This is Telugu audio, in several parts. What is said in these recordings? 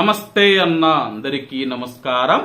నమస్తే అన్న అందరికీ నమస్కారం.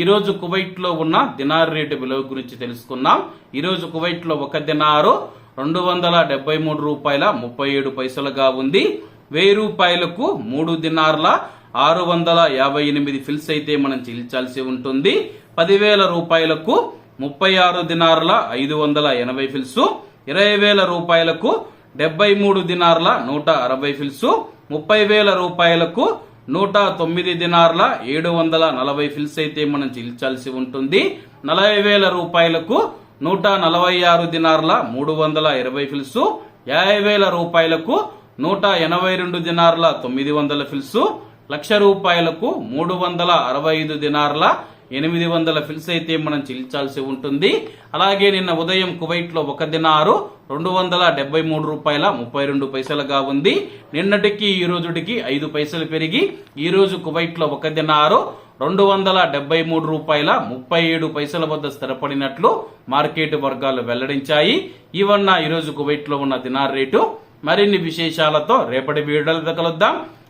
ఈరోజు కువైట్లో ఉన్న దినార్ రేటు విలువ గురించి తెలుసుకున్నాం ఈరోజు కువైట్లో ఒక దినారు రెండు వందల డెబ్బై మూడు రూపాయల ముప్పై ఏడు పైసలుగా ఉంది. వెయ్యి రూపాయలకు మూడు దినార్ల ఆరు వందల యాభై ఎనిమిది ఫిల్స్ అయితే మనం చెల్లించాల్సి ఉంటుంది. పదివేల రూపాయలకు ముప్పై ఆరు దినార్ల ఐదు వందల ఎనభై ఫిల్స్. ఇరవై వేల రూపాయలకు డెబ్బై మూడు దినార్ల నూట అరవై ఫిల్స్. ముప్పై వేల రూపాయలకు నూట తొమ్మిది దినార్ల ఏడు వందల నలభై ఫిల్స్ అయితే మనం చెల్లించాల్సి ఉంటుంది. నలభై వేల రూపాయలకు నూట నలభై ఆరు దినార్ల మూడు వందల ఇరవై ఫిల్స్ యాభై వేల రూపాయలకు నూట ఎనభై రెండు దినార్ల తొమ్మిది వందల ఫిల్స్ లక్ష రూపాయలకు మూడు వందల అరవై ఐదు దినార్ల ఎనిమిది వందల ఫిల్స్ అయితే మనం చెల్లించాల్సి ఉంటుంది. అలాగే నిన్న ఉదయం కువైట్లో ఒక దినారు రెండు వందల డెబ్బై మూడు రూపాయల ముప్పై రెండు పైసలుగా ఉంది. నిన్నటికి ఈ రోజుటికి ఐదు పైసలు పెరిగి ఈ రోజు కువైట్లో ఒక దినారు రెండు వందల డెబ్బై మూడు రూపాయల ముప్పై ఏడు పైసల వద్ద స్థిరపడినట్లు మార్కెట్ వర్గాలు వెల్లడించాయి. ఇవన్న ఈ రోజు కువైట్లో ఉన్న దినార్ రేటు. మరిన్ని విశేషాలతో రేపటి వీడియోలు కలుద్దాం.